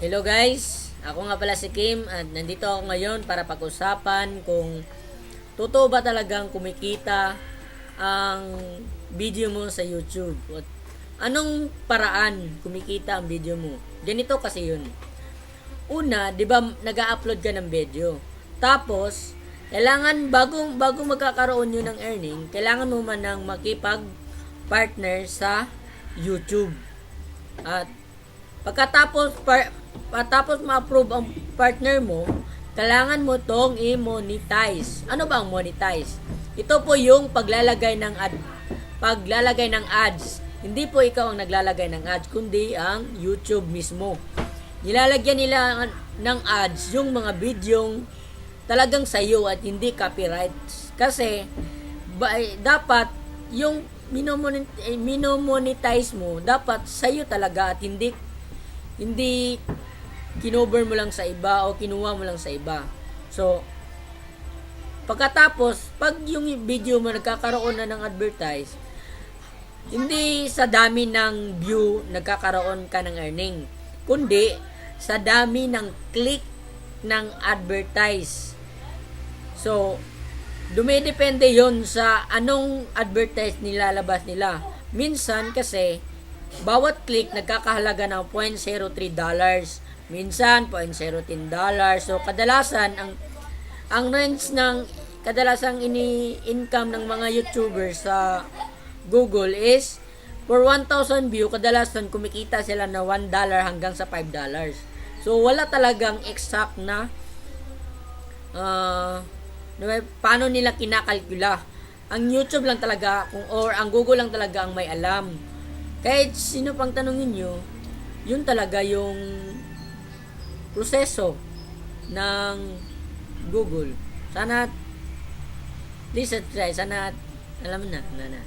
Hello guys, ako nga pala si Kim at nandito ako ngayon para pag-usapan kung totoo ba talagang kumikita ang video mo sa YouTube. At anong paraan kumikita ang video mo? Ganito kasi yun. Una, 'di ba, nag-upload ka ng video. Tapos, kailangan bago bago magkakaroon yun ng earning, kailangan mo man ng makipag partner sa YouTube. At pagkatapos par, pagkatapos ma-approve ang partner mo, kailangan mo tong i-monetize. Ano ba ang monetize? Ito po yung paglalagay ng ad paglalagay ng ads. Hindi po ikaw ang naglalagay ng ads, kundi ang YouTube mismo. Nilalagyan nila ng ads yung mga bidyong talagang sayo at hindi copyrights. Kasi ba, eh, dapat yung minomonet, eh, minomonetize mo dapat sa'yo talaga at hindi hindi kinover mo lang sa iba o kinuha mo lang sa iba. So, pagkatapos, pag yung video mo nagkakaroon na ng advertise, hindi sa dami ng view nagkakaroon ka ng earning, kundi sa dami ng click ng advertise. So, dumidepende yon sa anong advertise nilalabas nila. Minsan kasi, bawat click nagkakahalaga ng 0.03 dollars. Minsan, 0.010 dollars. So, kadalasan, ang ang range ng kadalasang ini-income ng mga YouTubers sa Google is for 1,000 view, kadalasan kumikita sila na 1 dollar hanggang sa 5 dollars. So, wala talagang exact na uh, paano nila kinakalkula. Ang YouTube lang talaga, kung, or ang Google lang talaga ang may alam. Kahit sino pang tanongin nyo, yun talaga yung proseso ng Google. Sana, please try, sana, alam na, na, na.